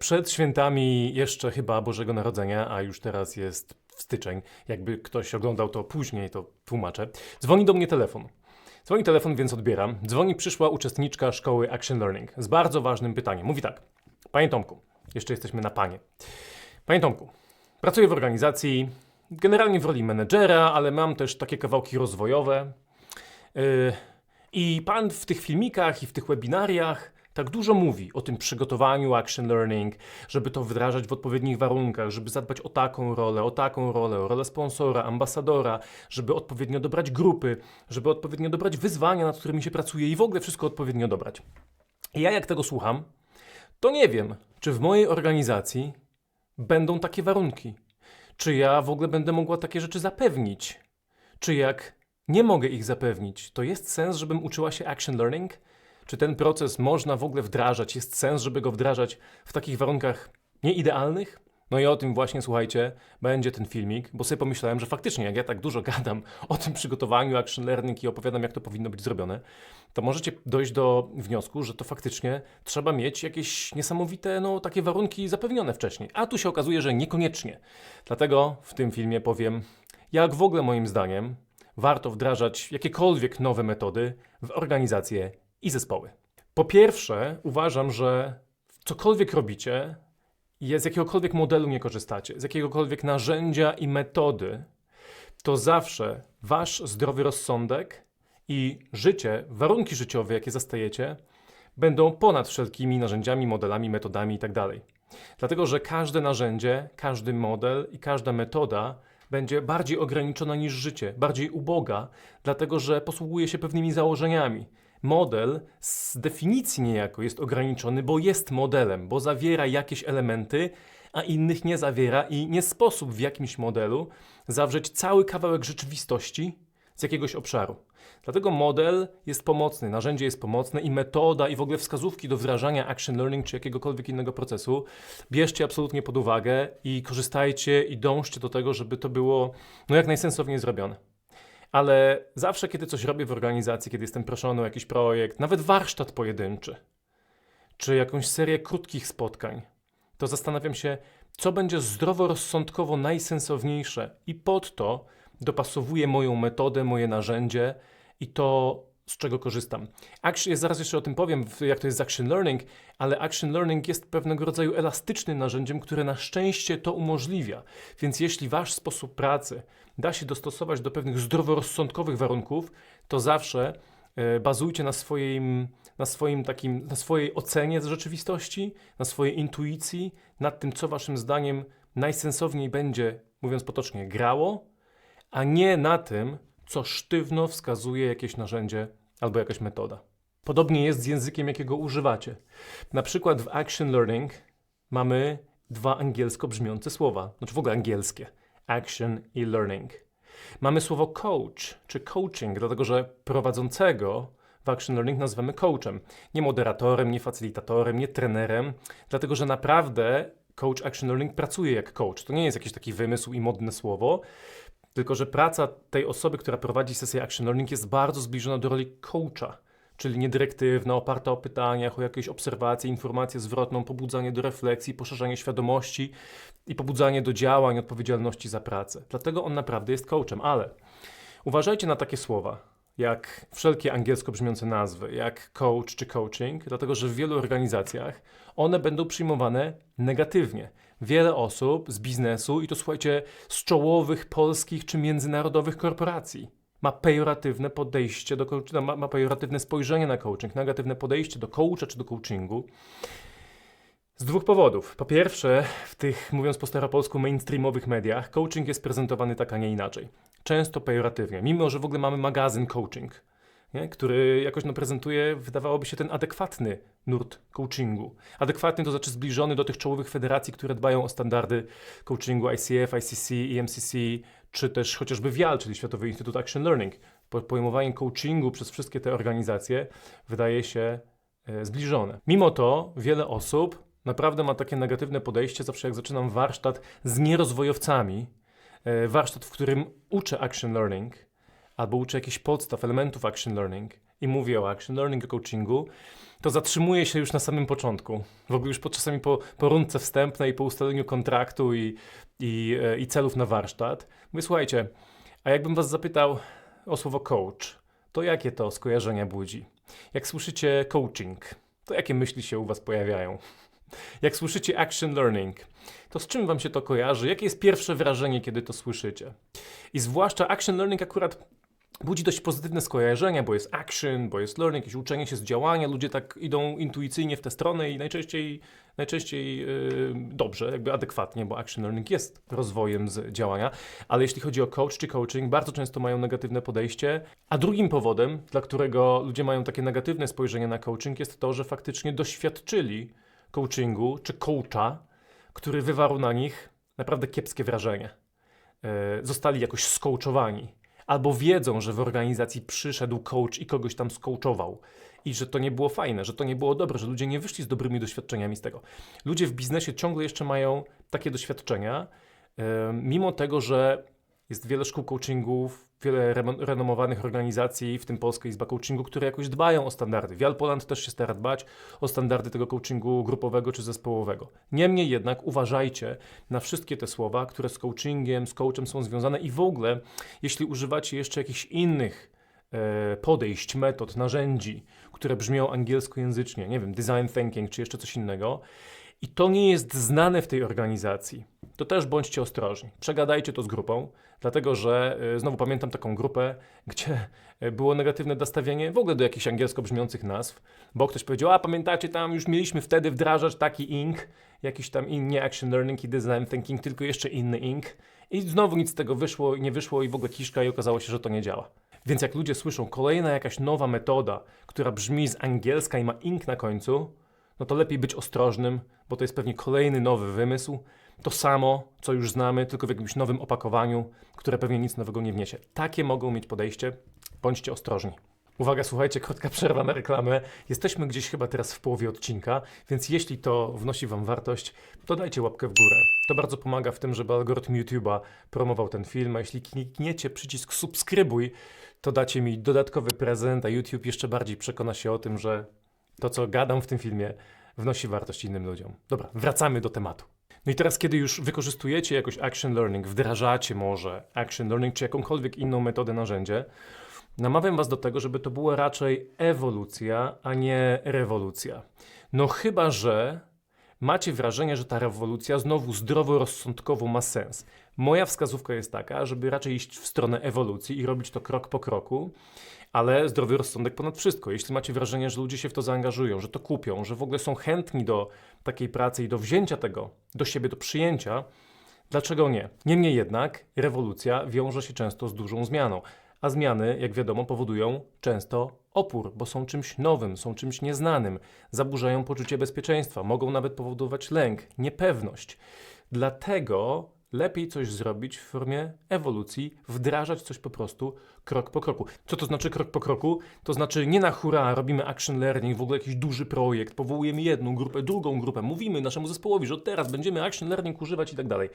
Przed świętami jeszcze chyba Bożego Narodzenia, a już teraz jest styczeń. Jakby ktoś oglądał to później, to tłumaczę. Dzwoni do mnie telefon. Dzwoni telefon, więc odbieram. Dzwoni przyszła uczestniczka szkoły Action Learning z bardzo ważnym pytaniem. Mówi tak. Panie Tomku, jeszcze jesteśmy na panie. Panie Tomku, pracuję w organizacji, generalnie w roli menedżera, ale mam też takie kawałki rozwojowe. Yy, I pan w tych filmikach i w tych webinariach tak dużo mówi o tym przygotowaniu action learning, żeby to wdrażać w odpowiednich warunkach, żeby zadbać o taką rolę, o taką rolę, o rolę sponsora, ambasadora, żeby odpowiednio dobrać grupy, żeby odpowiednio dobrać wyzwania, nad którymi się pracuje i w ogóle wszystko odpowiednio dobrać. I ja jak tego słucham, to nie wiem, czy w mojej organizacji będą takie warunki. Czy ja w ogóle będę mogła takie rzeczy zapewnić? Czy jak nie mogę ich zapewnić, to jest sens, żebym uczyła się action learning? Czy ten proces można w ogóle wdrażać? Jest sens, żeby go wdrażać w takich warunkach nieidealnych? No i o tym właśnie, słuchajcie, będzie ten filmik, bo sobie pomyślałem, że faktycznie, jak ja tak dużo gadam o tym przygotowaniu action learning i opowiadam, jak to powinno być zrobione, to możecie dojść do wniosku, że to faktycznie trzeba mieć jakieś niesamowite, no, takie warunki zapewnione wcześniej. A tu się okazuje, że niekoniecznie. Dlatego w tym filmie powiem, jak w ogóle moim zdaniem warto wdrażać jakiekolwiek nowe metody w organizacje i zespoły. Po pierwsze, uważam, że cokolwiek robicie, z jakiegokolwiek modelu nie korzystacie, z jakiegokolwiek narzędzia i metody, to zawsze wasz zdrowy rozsądek i życie, warunki życiowe, jakie zastajecie, będą ponad wszelkimi narzędziami, modelami, metodami itd. Dlatego, że każde narzędzie, każdy model i każda metoda będzie bardziej ograniczona niż życie, bardziej uboga, dlatego że posługuje się pewnymi założeniami. Model z definicji niejako jest ograniczony, bo jest modelem, bo zawiera jakieś elementy, a innych nie zawiera i nie sposób w jakimś modelu zawrzeć cały kawałek rzeczywistości z jakiegoś obszaru. Dlatego model jest pomocny, narzędzie jest pomocne i metoda i w ogóle wskazówki do wdrażania action learning czy jakiegokolwiek innego procesu bierzcie absolutnie pod uwagę i korzystajcie i dążcie do tego, żeby to było no, jak najsensowniej zrobione. Ale zawsze, kiedy coś robię w organizacji, kiedy jestem proszony o jakiś projekt, nawet warsztat pojedynczy, czy jakąś serię krótkich spotkań, to zastanawiam się, co będzie zdroworozsądkowo najsensowniejsze i pod to dopasowuję moją metodę, moje narzędzie i to, z czego korzystam. Action, zaraz jeszcze o tym powiem, jak to jest z action learning, ale action learning jest pewnego rodzaju elastycznym narzędziem, które na szczęście to umożliwia. Więc jeśli wasz sposób pracy da się dostosować do pewnych zdroworozsądkowych warunków, to zawsze e, bazujcie na swoim, na swoim takim, na swojej ocenie z rzeczywistości, na swojej intuicji, nad tym, co waszym zdaniem najsensowniej będzie, mówiąc potocznie, grało, a nie na tym, co sztywno wskazuje jakieś narzędzie albo jakaś metoda. Podobnie jest z językiem, jakiego używacie. Na przykład w Action Learning mamy dwa angielsko brzmiące słowa, znaczy w ogóle angielskie. Action i learning. Mamy słowo coach czy coaching, dlatego że prowadzącego w Action Learning nazywamy coachem. Nie moderatorem, nie facilitatorem, nie trenerem, dlatego że naprawdę coach Action Learning pracuje jak coach. To nie jest jakiś taki wymysł i modne słowo, tylko że praca tej osoby, która prowadzi sesję Action Learning jest bardzo zbliżona do roli coacha, czyli niedyrektywna, oparta o pytaniach, o jakieś obserwacje, informację zwrotną, pobudzanie do refleksji, poszerzanie świadomości i pobudzanie do działań, odpowiedzialności za pracę. Dlatego on naprawdę jest coachem, ale uważajcie na takie słowa, jak wszelkie angielsko brzmiące nazwy, jak coach czy coaching, dlatego że w wielu organizacjach one będą przyjmowane negatywnie. Wiele osób z biznesu, i to słuchajcie, z czołowych polskich czy międzynarodowych korporacji, ma pejoratywne podejście do coachingu, ma, ma pejoratywne spojrzenie na coaching, negatywne podejście do coacha czy do coachingu. Z dwóch powodów. Po pierwsze, w tych, mówiąc po staropolsku, mainstreamowych mediach, coaching jest prezentowany tak, a nie inaczej. Często pejoratywnie, mimo że w ogóle mamy magazyn coaching, nie? który jakoś no, prezentuje, wydawałoby się, ten adekwatny nurt coachingu. Adekwatny to znaczy zbliżony do tych czołowych federacji, które dbają o standardy coachingu ICF, ICC, EMCC, czy też chociażby WIAL, czyli Światowy Instytut Action Learning. Po- Pojmowanie coachingu przez wszystkie te organizacje wydaje się e, zbliżone. Mimo to wiele osób naprawdę ma takie negatywne podejście, zawsze jak zaczynam warsztat z nierozwojowcami, e, warsztat, w którym uczę action learning, albo uczę jakichś podstaw, elementów action learning i mówię o action learning, o coachingu, to zatrzymuję się już na samym początku. W ogóle już po, czasami po, po rundce wstępnej, po ustaleniu kontraktu i, i, e, i celów na warsztat. Mówię, słuchajcie, a jakbym was zapytał o słowo coach, to jakie to skojarzenia budzi? Jak słyszycie coaching, to jakie myśli się u was pojawiają? Jak słyszycie action learning, to z czym wam się to kojarzy? Jakie jest pierwsze wrażenie, kiedy to słyszycie? I zwłaszcza action learning akurat budzi dość pozytywne skojarzenia, bo jest action, bo jest learning, jakieś uczenie się z działania, ludzie tak idą intuicyjnie w tę stronę i najczęściej, najczęściej yy, dobrze, jakby adekwatnie, bo action learning jest rozwojem z działania, ale jeśli chodzi o coach czy coaching, bardzo często mają negatywne podejście, a drugim powodem, dla którego ludzie mają takie negatywne spojrzenie na coaching jest to, że faktycznie doświadczyli coachingu czy coacha, który wywarł na nich naprawdę kiepskie wrażenie. Yy, zostali jakoś skoachowani albo wiedzą, że w organizacji przyszedł coach i kogoś tam skoachował i że to nie było fajne, że to nie było dobre, że ludzie nie wyszli z dobrymi doświadczeniami z tego. Ludzie w biznesie ciągle jeszcze mają takie doświadczenia, mimo tego, że jest wiele szkół coachingów, wiele renomowanych organizacji, w tym Polska Izba Coachingu, które jakoś dbają o standardy. Wial Poland też się stara dbać o standardy tego coachingu grupowego czy zespołowego. Niemniej jednak uważajcie na wszystkie te słowa, które z coachingiem, z coachem są związane i w ogóle, jeśli używacie jeszcze jakichś innych e, podejść, metod, narzędzi, które brzmią angielskojęzycznie, nie wiem, design thinking czy jeszcze coś innego, i to nie jest znane w tej organizacji, to też bądźcie ostrożni. Przegadajcie to z grupą, dlatego że y, znowu pamiętam taką grupę, gdzie y, było negatywne nastawienie w ogóle do jakichś angielsko brzmiących nazw, bo ktoś powiedział, a pamiętacie, tam już mieliśmy wtedy wdrażać taki ink, jakiś tam in, nie action learning i design thinking, tylko jeszcze inny ink. I znowu nic z tego wyszło nie wyszło i w ogóle kiszka i okazało się, że to nie działa. Więc jak ludzie słyszą kolejna jakaś nowa metoda, która brzmi z angielska i ma ink na końcu, no to lepiej być ostrożnym, bo to jest pewnie kolejny nowy wymysł. To samo, co już znamy, tylko w jakimś nowym opakowaniu, które pewnie nic nowego nie wniesie. Takie mogą mieć podejście. Bądźcie ostrożni. Uwaga, słuchajcie, krótka przerwa na reklamę. Jesteśmy gdzieś chyba teraz w połowie odcinka, więc jeśli to wnosi Wam wartość, to dajcie łapkę w górę. To bardzo pomaga w tym, żeby algorytm YouTube'a promował ten film, a jeśli klikniecie przycisk subskrybuj, to dacie mi dodatkowy prezent, a YouTube jeszcze bardziej przekona się o tym, że to, co gadam w tym filmie, wnosi wartość innym ludziom. Dobra, wracamy do tematu. No i teraz, kiedy już wykorzystujecie jakoś action learning, wdrażacie może action learning czy jakąkolwiek inną metodę, narzędzie, namawiam Was do tego, żeby to była raczej ewolucja, a nie rewolucja. No chyba, że macie wrażenie, że ta rewolucja znowu zdroworozsądkowo ma sens. Moja wskazówka jest taka, żeby raczej iść w stronę ewolucji i robić to krok po kroku, ale zdrowy rozsądek ponad wszystko. Jeśli macie wrażenie, że ludzie się w to zaangażują, że to kupią, że w ogóle są chętni do takiej pracy i do wzięcia tego do siebie, do przyjęcia, dlaczego nie? Niemniej jednak rewolucja wiąże się często z dużą zmianą, a zmiany, jak wiadomo, powodują często opór, bo są czymś nowym, są czymś nieznanym, zaburzają poczucie bezpieczeństwa, mogą nawet powodować lęk, niepewność. Dlatego lepiej coś zrobić w formie ewolucji, wdrażać coś po prostu krok po kroku. Co to znaczy krok po kroku? To znaczy nie na hura robimy action learning, w ogóle jakiś duży projekt, powołujemy jedną grupę, drugą grupę, mówimy naszemu zespołowi, że od teraz będziemy action learning używać i tak dalej.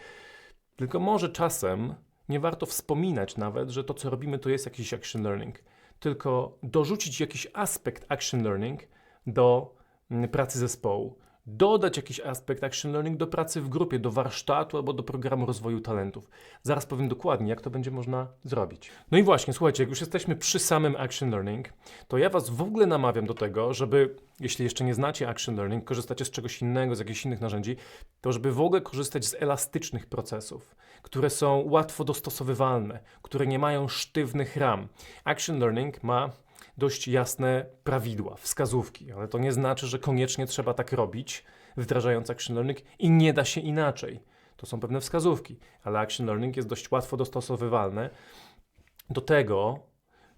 Tylko może czasem nie warto wspominać nawet, że to co robimy to jest jakiś action learning, tylko dorzucić jakiś aspekt action learning do mm, pracy zespołu dodać jakiś aspekt action learning do pracy w grupie, do warsztatu albo do programu rozwoju talentów. Zaraz powiem dokładnie, jak to będzie można zrobić. No i właśnie, słuchajcie, jak już jesteśmy przy samym action learning, to ja Was w ogóle namawiam do tego, żeby, jeśli jeszcze nie znacie action learning, korzystacie z czegoś innego, z jakichś innych narzędzi, to żeby w ogóle korzystać z elastycznych procesów, które są łatwo dostosowywalne, które nie mają sztywnych ram. Action learning ma dość jasne prawidła, wskazówki, ale to nie znaczy, że koniecznie trzeba tak robić, wdrażając action learning i nie da się inaczej. To są pewne wskazówki, ale action learning jest dość łatwo dostosowywalne do tego,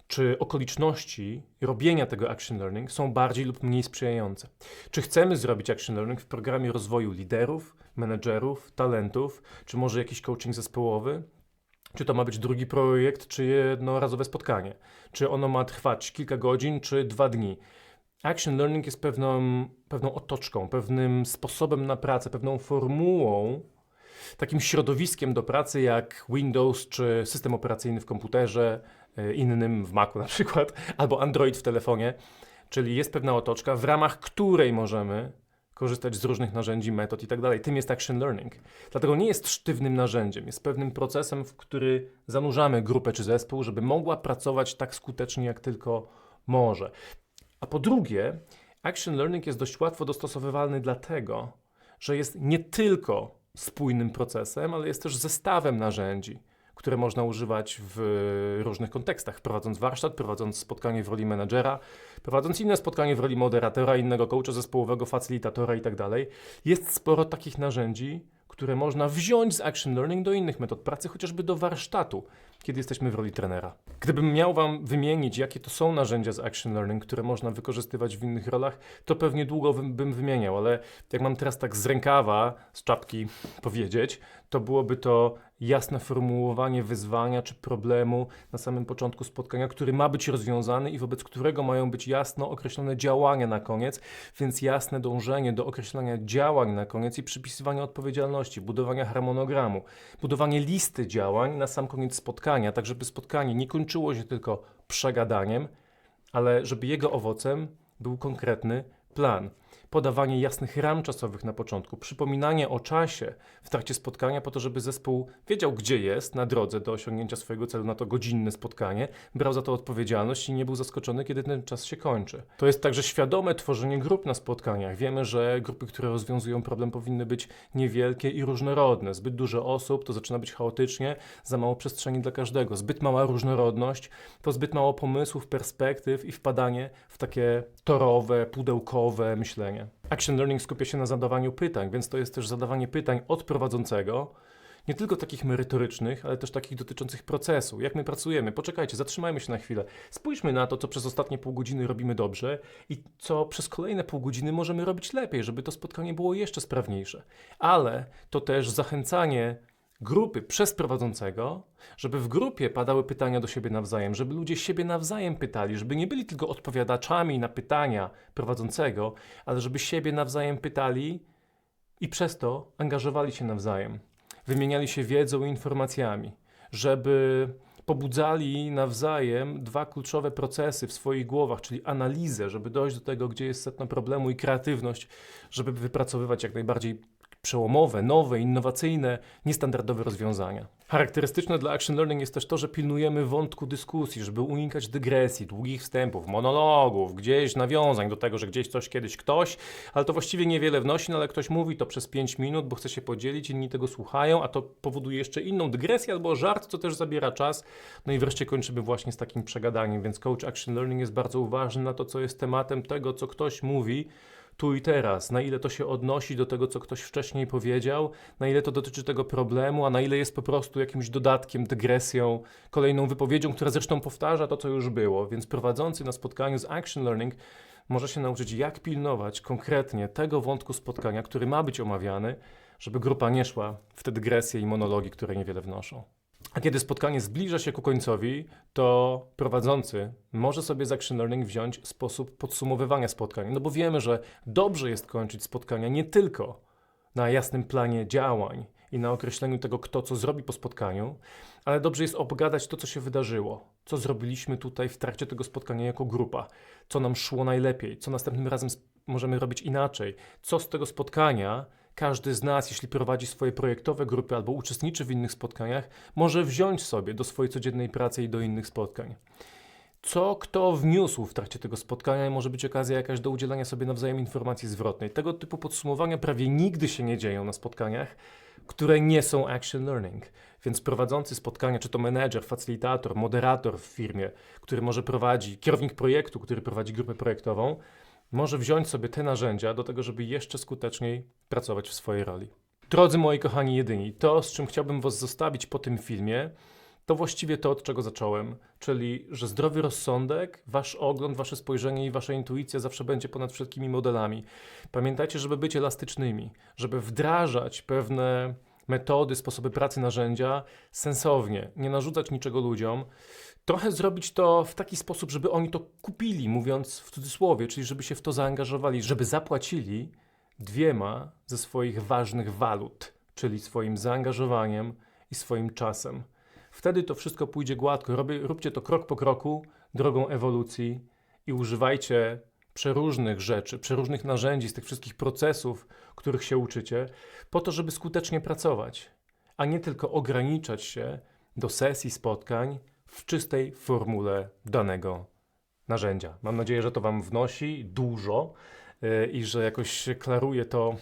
czy okoliczności robienia tego action learning są bardziej lub mniej sprzyjające. Czy chcemy zrobić action learning w programie rozwoju liderów, menedżerów, talentów, czy może jakiś coaching zespołowy? Czy to ma być drugi projekt, czy jednorazowe spotkanie? Czy ono ma trwać kilka godzin, czy dwa dni? Action learning jest pewną, pewną otoczką, pewnym sposobem na pracę, pewną formułą, takim środowiskiem do pracy jak Windows czy system operacyjny w komputerze, e, innym w Macu na przykład, albo Android w telefonie. Czyli jest pewna otoczka, w ramach której możemy korzystać z różnych narzędzi, metod i tak dalej. Tym jest action learning. Dlatego nie jest sztywnym narzędziem, jest pewnym procesem, w który zanurzamy grupę czy zespół, żeby mogła pracować tak skutecznie, jak tylko może. A po drugie, action learning jest dość łatwo dostosowywalny dlatego, że jest nie tylko spójnym procesem, ale jest też zestawem narzędzi, które można używać w różnych kontekstach, prowadząc warsztat, prowadząc spotkanie w roli menadżera, prowadząc inne spotkanie w roli moderatora, innego coacha zespołowego, facylitatora itd. Jest sporo takich narzędzi, które można wziąć z action learning do innych metod pracy, chociażby do warsztatu, kiedy jesteśmy w roli trenera. Gdybym miał Wam wymienić, jakie to są narzędzia z action learning, które można wykorzystywać w innych rolach, to pewnie długo bym, wymieniał, ale jak mam teraz tak z rękawa, z czapki powiedzieć, to byłoby to jasne formułowanie wyzwania czy problemu na samym początku spotkania, który ma być rozwiązany i wobec którego mają być jasno określone działania na koniec, więc jasne dążenie do określenia działań na koniec i przypisywania odpowiedzialności, budowania harmonogramu, budowanie listy działań na sam koniec spotkania, tak żeby spotkanie nie kończyło się tylko przegadaniem, ale żeby jego owocem był konkretny plan. Podawanie jasnych ram czasowych na początku, przypominanie o czasie w trakcie spotkania, po to, żeby zespół wiedział, gdzie jest na drodze do osiągnięcia swojego celu na to godzinne spotkanie, brał za to odpowiedzialność i nie był zaskoczony, kiedy ten czas się kończy. To jest także świadome tworzenie grup na spotkaniach. Wiemy, że grupy, które rozwiązują problem, powinny być niewielkie i różnorodne. Zbyt dużo osób to zaczyna być chaotycznie, za mało przestrzeni dla każdego. Zbyt mała różnorodność to zbyt mało pomysłów, perspektyw i wpadanie w takie torowe, pudełkowe myślenie. Action learning skupia się na zadawaniu pytań, więc to jest też zadawanie pytań od prowadzącego, nie tylko takich merytorycznych, ale też takich dotyczących procesu. Jak my pracujemy? Poczekajcie, zatrzymajmy się na chwilę. Spójrzmy na to, co przez ostatnie pół godziny robimy dobrze i co przez kolejne pół godziny możemy robić lepiej, żeby to spotkanie było jeszcze sprawniejsze. Ale to też zachęcanie grupy przez prowadzącego, żeby w grupie padały pytania do siebie nawzajem, żeby ludzie siebie nawzajem pytali, żeby nie byli tylko odpowiadaczami na pytania prowadzącego, ale żeby siebie nawzajem pytali i przez to angażowali się nawzajem, wymieniali się wiedzą i informacjami, żeby pobudzali nawzajem dwa kluczowe procesy w swoich głowach, czyli analizę, żeby dojść do tego, gdzie jest setno problemu i kreatywność, żeby wypracowywać jak najbardziej przełomowe, nowe, innowacyjne, niestandardowe rozwiązania. Charakterystyczne dla action learning jest też to, że pilnujemy wątku dyskusji, żeby unikać dygresji, długich wstępów, monologów, gdzieś nawiązań do tego, że gdzieś coś kiedyś ktoś, ale to właściwie niewiele wnosi, no ale ktoś mówi to przez 5 minut, bo chce się podzielić, inni tego słuchają, a to powoduje jeszcze inną dygresję albo żart, co też zabiera czas. No i wreszcie kończymy właśnie z takim przegadaniem, więc coach action learning jest bardzo uważny na to, co jest tematem tego, co ktoś mówi, tu i teraz, na ile to się odnosi do tego, co ktoś wcześniej powiedział, na ile to dotyczy tego problemu, a na ile jest po prostu jakimś dodatkiem, dygresją, kolejną wypowiedzią, która zresztą powtarza to, co już było. Więc prowadzący na spotkaniu z Action Learning może się nauczyć, jak pilnować konkretnie tego wątku spotkania, który ma być omawiany, żeby grupa nie szła w te dygresje i monologi, które niewiele wnoszą. A kiedy spotkanie zbliża się ku końcowi, to prowadzący może sobie z Action Learning wziąć sposób podsumowywania spotkań. No bo wiemy, że dobrze jest kończyć spotkania nie tylko na jasnym planie działań i na określeniu tego, kto co zrobi po spotkaniu, ale dobrze jest obgadać to, co się wydarzyło, co zrobiliśmy tutaj w trakcie tego spotkania jako grupa, co nam szło najlepiej, co następnym razem możemy robić inaczej, co z tego spotkania każdy z nas, jeśli prowadzi swoje projektowe grupy albo uczestniczy w innych spotkaniach, może wziąć sobie do swojej codziennej pracy i do innych spotkań. Co kto wniósł w trakcie tego spotkania może być okazja jakaś do udzielania sobie nawzajem informacji zwrotnej. Tego typu podsumowania prawie nigdy się nie dzieją na spotkaniach, które nie są action learning. Więc prowadzący spotkania, czy to menedżer, facylitator, moderator w firmie, który może prowadzi, kierownik projektu, który prowadzi grupę projektową, może wziąć sobie te narzędzia do tego, żeby jeszcze skuteczniej pracować w swojej roli. Drodzy moi kochani jedyni, to z czym chciałbym Was zostawić po tym filmie, to właściwie to, od czego zacząłem, czyli że zdrowy rozsądek, Wasz ogląd, Wasze spojrzenie i Wasza intuicja zawsze będzie ponad wszelkimi modelami. Pamiętajcie, żeby być elastycznymi, żeby wdrażać pewne metody, sposoby pracy, narzędzia sensownie, nie narzucać niczego ludziom, trochę zrobić to w taki sposób, żeby oni to kupili, mówiąc w cudzysłowie, czyli żeby się w to zaangażowali, żeby zapłacili dwiema ze swoich ważnych walut, czyli swoim zaangażowaniem i swoim czasem. Wtedy to wszystko pójdzie gładko. Robię, róbcie to krok po kroku, drogą ewolucji i używajcie przeróżnych rzeczy, przeróżnych narzędzi z tych wszystkich procesów, których się uczycie, po to, żeby skutecznie pracować, a nie tylko ograniczać się do sesji spotkań w czystej formule danego narzędzia. Mam nadzieję, że to Wam wnosi dużo yy, i że jakoś klaruje to,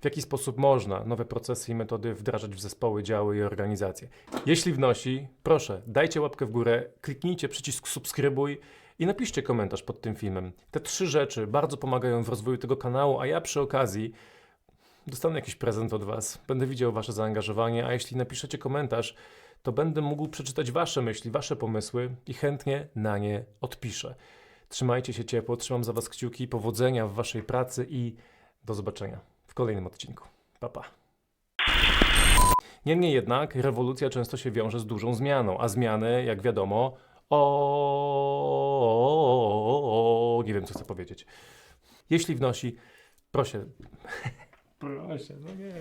w jaki sposób można nowe procesy i metody wdrażać w zespoły, działy i organizacje. Jeśli wnosi, proszę, dajcie łapkę w górę, kliknijcie przycisk subskrybuj i napiszcie komentarz pod tym filmem. Te trzy rzeczy bardzo pomagają w rozwoju tego kanału, a ja przy okazji dostanę jakiś prezent od Was. Będę widział Wasze zaangażowanie, a jeśli napiszecie komentarz, to będę mógł przeczytać Wasze myśli, Wasze pomysły i chętnie na nie odpiszę. Trzymajcie się ciepło, trzymam za Was kciuki, powodzenia w Waszej pracy i do zobaczenia w kolejnym odcinku. Pa, pa. Niemniej jednak rewolucja często się wiąże z dużą zmianą, a zmiany, jak wiadomo, o, nie wiem co chcę powiedzieć. Jeśli wnosi, proszę. Proszę, no nie.